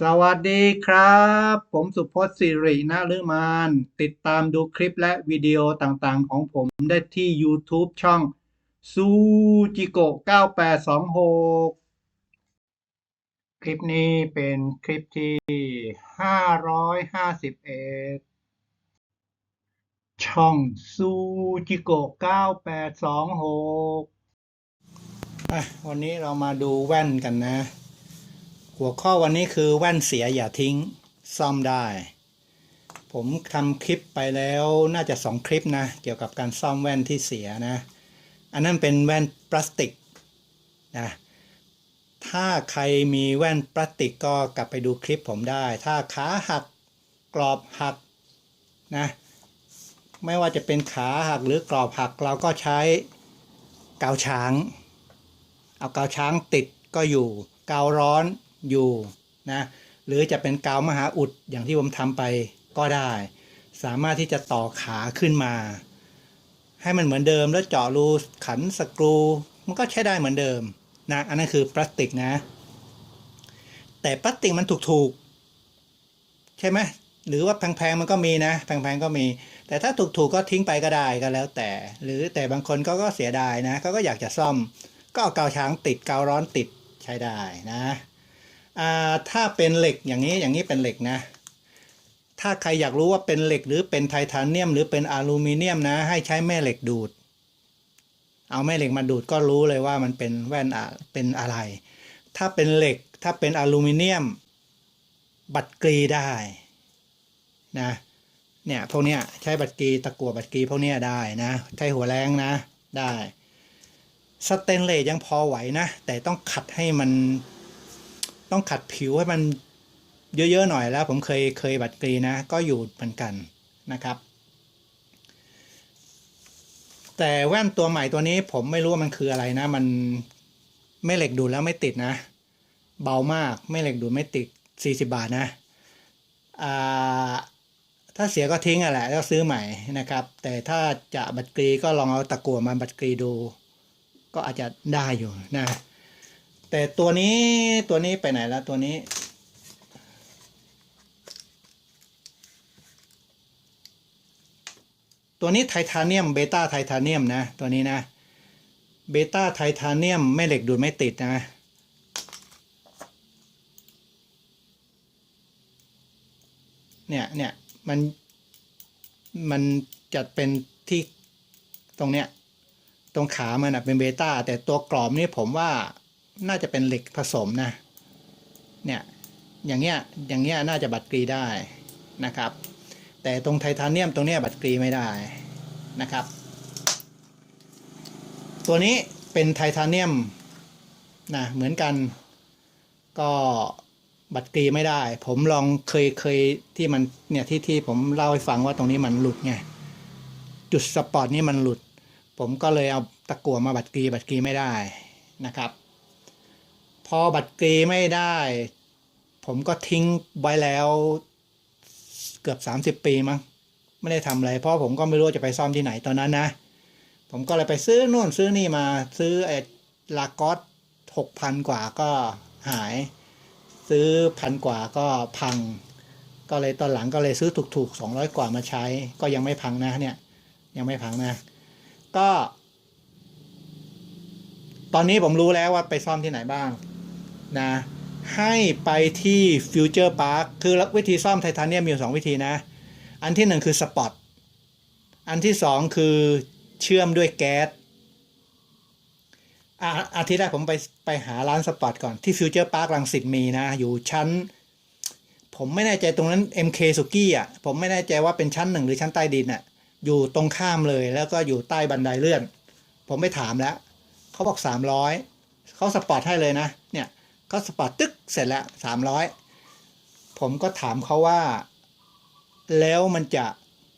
สวัสดีครับ ผมสุพจน์สิรินะฤมาน ติดตามดูคลิปและวิดีโอต่างๆ ของผมได้ที่ YouTube ช่องซูจิโกะ9826 คลิปนี้เป็นคลิปที่ 551 ช่องซูจิโกะ9826อะวันนี้เรามาดูแว่นกันนะ หัวข้อวันนี้คือแว่นเสียอย่าทิ้งซ่อมได้ ผมทำคลิปไปแล้วน่าจะสองคลิปนะ เกี่ยวกับการซ่อมแว่นที่เสียนะ อันนั้นเป็นแว่นพลาสติกนะถ้าใครมีแว่นพลาสติกก็กลับไปดูคลิปผมได้ ถ้าขาหักกรอบหักนะไม่ว่าจะเป็นขาหักหรือกรอบหักเราก็ใช้กาวช้าง เอากาวช้างติดก็อยู่ กาวร้อน อยู่นะหรือจะเป็นกาวมหาอุดอย่างที่ผมทำไปก็ได้ สามารถที่จะต่อขาขึ้นมา ให้มันเหมือนเดิมแล้วเจาะรูขันสกรู มันก็ใช้ได้เหมือนเดิมนะอันนั้นคือพลาสติกนะ แต่พลาสติกมันถูกๆ ใช่ไหมหรือว่าแพงๆมันก็มีนะแพงๆก็มี แต่ถ้าถูกๆก็ทิ้งไปก็ได้ก็แล้วแต่ หรือแต่บางคนก็ก็เสียดายนะเขาก็อยากจะซ่อม ก็เอากาวช้างติดกาวร้อนติดใช้ได้นะ ถ้าเป็นเหล็กอย่างนี้อย่างนี้เป็นเหล็กนะ ถ้าใครอยากรู้ว่าเป็นเหล็กหรือเป็นไทเทเนียม หรือเป็นอลูมิเนียมนะ ให้ใช้แม่เหล็กดูด เอาแม่เหล็กมาดูดก็รู้เลยว่ามันเป็นแว่นอะเป็นอะไร ถ้าเป็นเหล็กถ้าเป็นอลูมิเนียม บัดกรีได้นะเนี่ยพวกเนี้ยใช้บัดกรีตะกั่วบัดกรีพวกเนี้ยได้นะ ใช้หัวแรงนะได้ สเตนเลสยังพอไหวนะ แต่ต้องขัดให้มัน ต้องขัดผิวให้มันเยอะๆหน่อยแล้ว ผมเคยเคยบัดกรีนะ ก็อยู่เหมือนกันนะครับ แต่แว่นตัวใหม่ตัวนี้ผมไม่รู้ว่ามันคืออะไรนะ มันไม่เหล็กดูดแล้วไม่ติดนะ เบามากไม่เหล็กดูดไม่ติด 40 บาทนะอ่าถ้าเสียก็ทิ้งอะแหละแล้วซื้อใหม่นะครับ แต่ถ้าจะบัดกรีก็ลองเอาตะกั่วมาบัดกรีดู ก็อาจจะได้อยู่นะ แต่ตัวนี้ตัวนี้ไปไหนแล้วตัวนี้ ตัวนี้ไทเทเนียมเบต้าไทเทเนียมนะ ตัวนี้นะเบต้าไทเทเนียมไม่เหล็กดูดไม่ติดนะเนี่ยเนี่ยมันมันจะเป็นที่ตรงเนี้ยตรงขามันเป็นเบต้าแต่ตัวกรอบนี่ผมว่า น่าจะเป็นเหล็กผสมนะ เนี่ย อย่างเงี้ย อย่างเงี้ยน่าจะบัดกรีได้นะครับ แต่ตรงไทเทเนียมตรงเนี้ยบัดกรีไม่ได้นะครับ ตัวนี้เป็นไทเทเนียมนะเหมือนกันก็บัดกรีไม่ได้ ผมลองเคยเคยที่มันเนี่ยที่ที่ผมเล่าให้ฟังว่าตรงนี้มันหลุดไงจุดสปอร์ตนี่มันหลุด ผมก็เลยเอาตะกั่วมาบัดกรีบัดกรีไม่ได้นะครับ พอบัดกรีไม่ได้ ผมก็ทิ้งไว้แล้วเกือบ 30 ปีมั้งไม่ได้ทำอะไร เพราะผมก็ไม่รู้จะไปซ่อมที่ไหนตอนนั้นนะ ผมก็เลยไปซื้อนู่นซื้อนี่มาซื้อไอ้ลากอสหกพันกว่าก็หาย ซื้อพันกว่าก็พัง ก็เลยตอนหลังก็เลยซื้อถูกๆ200กว่ามาใช้ ก็ยังไม่พังนะเนี่ยยังไม่พังนะ ก็ ตอนนี้ผมรู้แล้วว่าไปซ่อมที่ไหนบ้าง นะให้ไปที่ฟิวเจอร์พาร์คคือวิธีซ่อมไทเทเนียมมีอยู่สองวิธีนะ อันที่หนึ่งคือสปอตอันที่สองคือเชื่อมด้วยแก๊สอาอาทิตย์แรกผมไปไปหาร้านสปอตก่อนที่ฟิวเจอร์พาร์คลังสิตมีนะ อยู่ชั้น ผมไม่แน่ใจตรงนั้น MK สุกี้อะผมไม่แน่ใจว่าเป็นชั้นหนึ่งหรือชั้นใต้ดินอะอยู่ตรงข้ามเลยแล้วก็อยู่ใต้บันไดเลื่อน ผมไม่ถามแล้ว เขาบอกสามร้อยเขาสปอร์ตให้เลยนะ เนี่ย ก็สปอร์ตตึ๊กเสร็จแล้วสามร้อยผมก็ถามเขาว่า แล้วมันจะ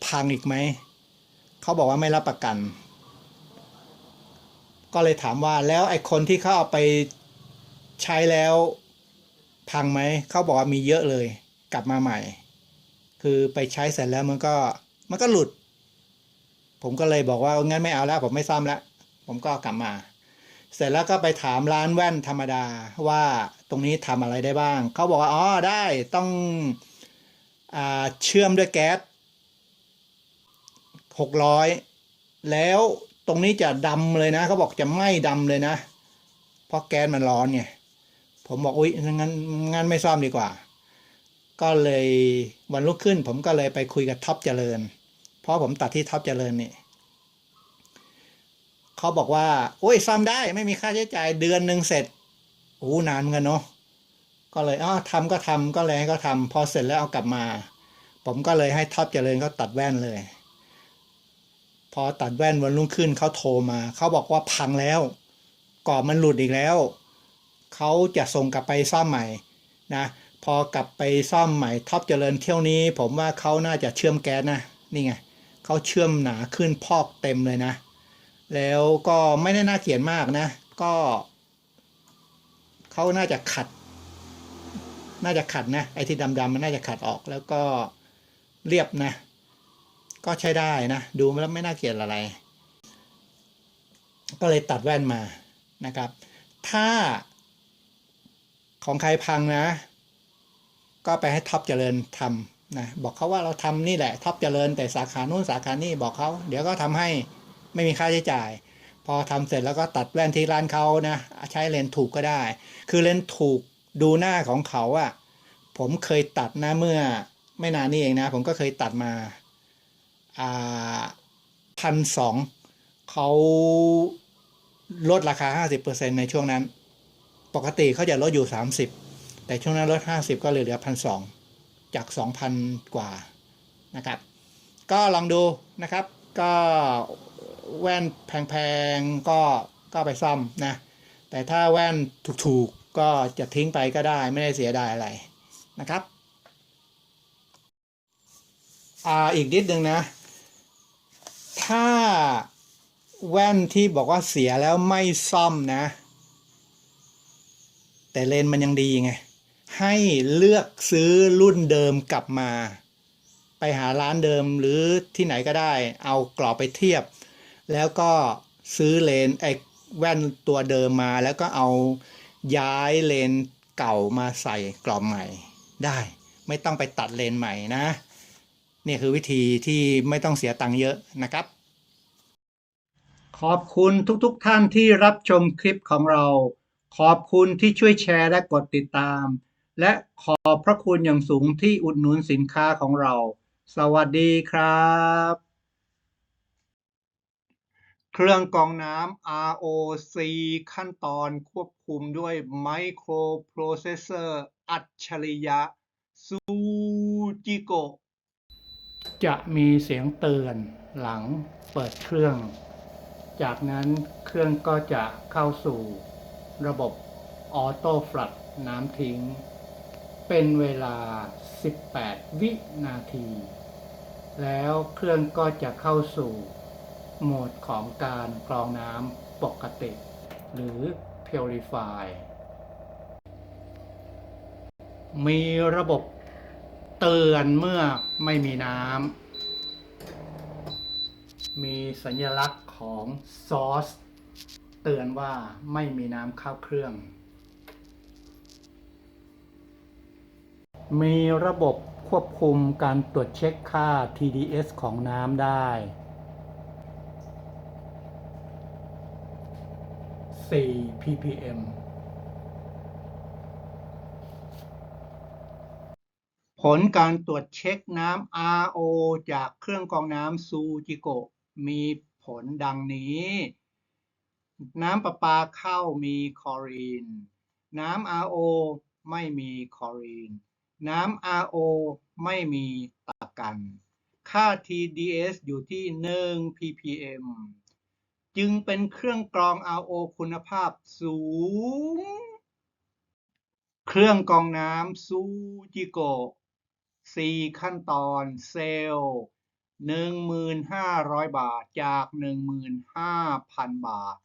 พังอีกไหม เขาบอกว่าไม่รับประกัน ก็เลยถามว่าแล้วไอ้คนที่เขาเอาไปใช้แล้วพังไหม เขาบอกว่ามีเยอะเลย กลับมาใหม่ คือไปใช้เสร็จแล้วมันก็มันก็หลุด ผมก็เลยบอกว่างั้นไม่เอาแล้ว ผมไม่ซ่อมแล้ว ผมก็กลับมา เสร็จแล้วก็ไปถามร้านแว่นธรรมดาว่าตรงนี้ทำอะไรได้บ้าง เขาบอกว่าอ๋อได้ต้องอเชื่อมด้วยแก๊สหกร้อยแล้วตรงนี้จะดำเลยนะเขาบอกจะไหม้ดำเลยนะ เพราะแก๊สมันร้อนไงผมบอกอุ๊ยงั้นงั้นไม่ซ่อมดีกว่า ก็เลยวันรุ่งขึ้น ผมก็เลยไปคุยกับท็อปเจริญ เพราะผมตัดที่ท็อปเจริญนี่ เขาบอกว่าโอ้ยซ่อมได้ไม่มีค่าใช้จ่ายเดือนหนึ่งเสร็จโอ้นานเหมือนกันเนาะก็เลยอ๋อทำก็ทำก็เลยให้เขาทำพอเสร็จแล้วเอากลับมา ผมก็เลยให้ท็อปเจริญเขาตัดแว่นเลย พอตัดแว่นวันรุ่งขึ้นเขาโทรมาเขาบอกว่าพังแล้วกรอบมันหลุดอีกแล้วเขาจะส่งกลับไปซ่อมใหม่นะพอกลับไปซ่อมใหม่ท็อปเจริญเที่ยวนี้ ผมว่าเขาน่าจะเชื่อมแก๊สนะนี่ไงเขาเชื่อมหนาขึ้นพอกเต็มเลยนะ แล้วก็ไม่ได้น่าเกลียดมากนะ ก็เขาน่าจะขัด น่าจะขัดนะ ไอ้ที่ดำๆมันน่าจะขัดออก แล้วก็เรียบนะ ก็ใช้ได้นะ ดูแล้วไม่น่าเกลียดอะไร ก็เลยตัดแว่นมานะครับ ถ้าของใครพังนะ ก็ไปให้ท็อปเจริญทำนะ บอกเขาว่าเราทำนี่แหละท็อปเจริญแต่สาขานู้นสาขานี่บอกเขา เดี๋ยวก็ทำให้ ไม่มีค่าใช้จ่าย พอทำเสร็จแล้วก็ตัดแว่นที่ร้านเขานะใช้เลนส์ถูกก็ได้ คือเลนส์ถูกดูหน้าของเขาอะผมเคยตัดนะเมื่อไม่นานนี้เองนะ ผมก็เคยตัดมาอ่าพันสองเขาลดราคา 50%ในช่วงนั้น ปกติเขาจะลดอยู่ 30 แต่ช่วงนั้นลด 50 ก็เหลือพันสองจาก 2,000 กว่านะครับ ก็ลองดูนะครับ ก็ แว่นแพงๆก็ก็ไปซ่อมนะ แต่ถ้าแว่นถูกๆก็จะทิ้งไปก็ได้ไม่ได้เสียดายอะไรนะครับอ่าอีกนิดนึงนะ ถ้าแว่นที่บอกว่าเสียแล้วไม่ซ่อมนะ แต่เลนมันยังดีไง ให้เลือกซื้อรุ่นเดิมกลับมา ไปหาร้านเดิมหรือที่ไหนก็ได้ เอากรอบไปเทียบ แล้วก็ซื้อเลนไอ้แว่นตัวเดิมมา แล้วก็เอาย้ายเลนเก่ามาใส่กรอบใหม่ได้ ไม่ต้องไปตัดเลนใหม่นะนี่คือวิธีที่ไม่ต้องเสียตังค์เยอะนะครับ ขอบคุณทุกๆทท่านที่รับชมคลิปของเรา ขอบคุณที่ช่วยแชร์และกดติดตาม และขอบพระคุณอย่างสูงที่อุดหนุนสินค้าของเรา สวัสดีครับ เครื่องกรองน้ำ ROC ขั้นตอนควบคุมด้วยไมโครโปรเซสเซอร์อัจฉริยะซูจิโกจะมีเสียงเตือนหลังเปิดเครื่อง จากนั้นเครื่องก็จะเข้าสู่ระบบออโต้ฟลัดน้ำทิ้ง เป็นเวลา 18 วินาที แล้วเครื่องก็จะเข้าสู่ โหมดของการกรองน้ำปกติ หรือ Purify มีระบบเตือนเมื่อไม่มีน้ำ มีสัญลักษณ์ของซอสเตือนว่าไม่มีน้ำเข้าเครื่อง มีระบบควบคุมการตรวจเช็คค่า TDS ของน้ำได้ 4 ppm ผลการตรวจเช็คน้ำ RO จากเครื่องกรองน้ำซูจิโกะมีผลดังนี้ น้ำประปาเข้ามีคลอรีน น้ำ RO ไม่มีคลอรีน น้ำ RO ไม่มีตะกัน ค่า TDS อยู่ที่ 1 ppm จึงเป็นเครื่องกรอง RO คุณภาพสูง เครื่องกรองน้ำซูจิโกะสี่ขั้นตอนเซลล์หนึ่งหมื่นห้าร้อยบาทจากหนึ่งหมื่นห้าพันบาท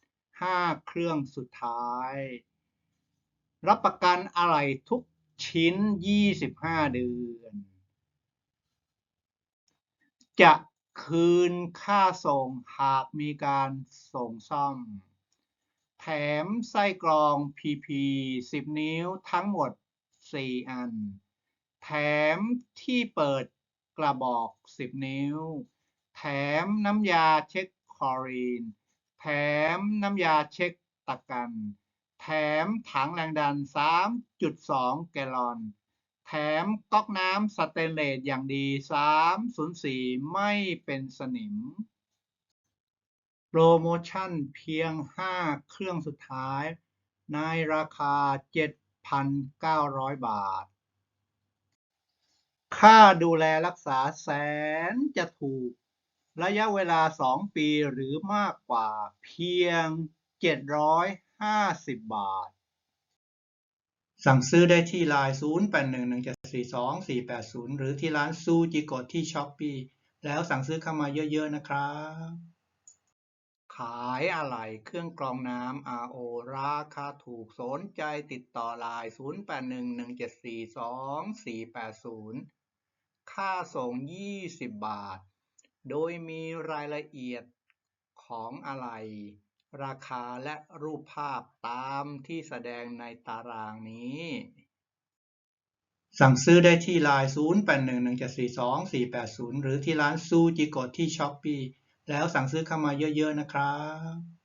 ห้าเครื่องสุดท้าย รับประกันอะไรทุกชิ้นยี่สิบห้าเดือน จะ คืนค่าส่งหากมีการส่งซ่อม แถมไส้กรอง PP 10 นิ้วทั้งหมด 4 อัน แถมที่เปิดกระบอก 10 นิ้ว แถมน้ำยาเช็คคลอรีน แถมน้ำยาเช็คตะกัน แถมถังแรงดัน 3.2 แกลลอน แถมก๊อกน้ำสเตนเลสอย่างดี 304 ไม่เป็นสนิม โปรโมชั่นเพียง 5 เครื่องสุดท้าย ในราคา 7,900 บาท ค่าดูแลรักษาแสนจะถูก ระยะเวลา 2 ปีหรือมากกว่าเพียง 750 บาท สั่งซื้อได้ที่ไลน์0811742480 หรือที่ร้านซูจิโกะที่ช้อปปีแล้วสั่งซื้อเข้ามาเยอะ ๆ นะครับ ขายอะไหล่เครื่องกรองน้ำ RO ราคาถูกสนใจติดต่อไลน์0811742480 ค่าส่ง 20 บาท โดยมีรายละเอียดของอะไหล่ ราคาและรูปภาพตามที่แสดงในตารางนี้ สั่งซื้อได้ที่ไลน์0811742480 หรือที่ร้านซูจิโกะที่ช้อปปีแล้วสั่งซื้อเข้ามาเยอะๆนะครับ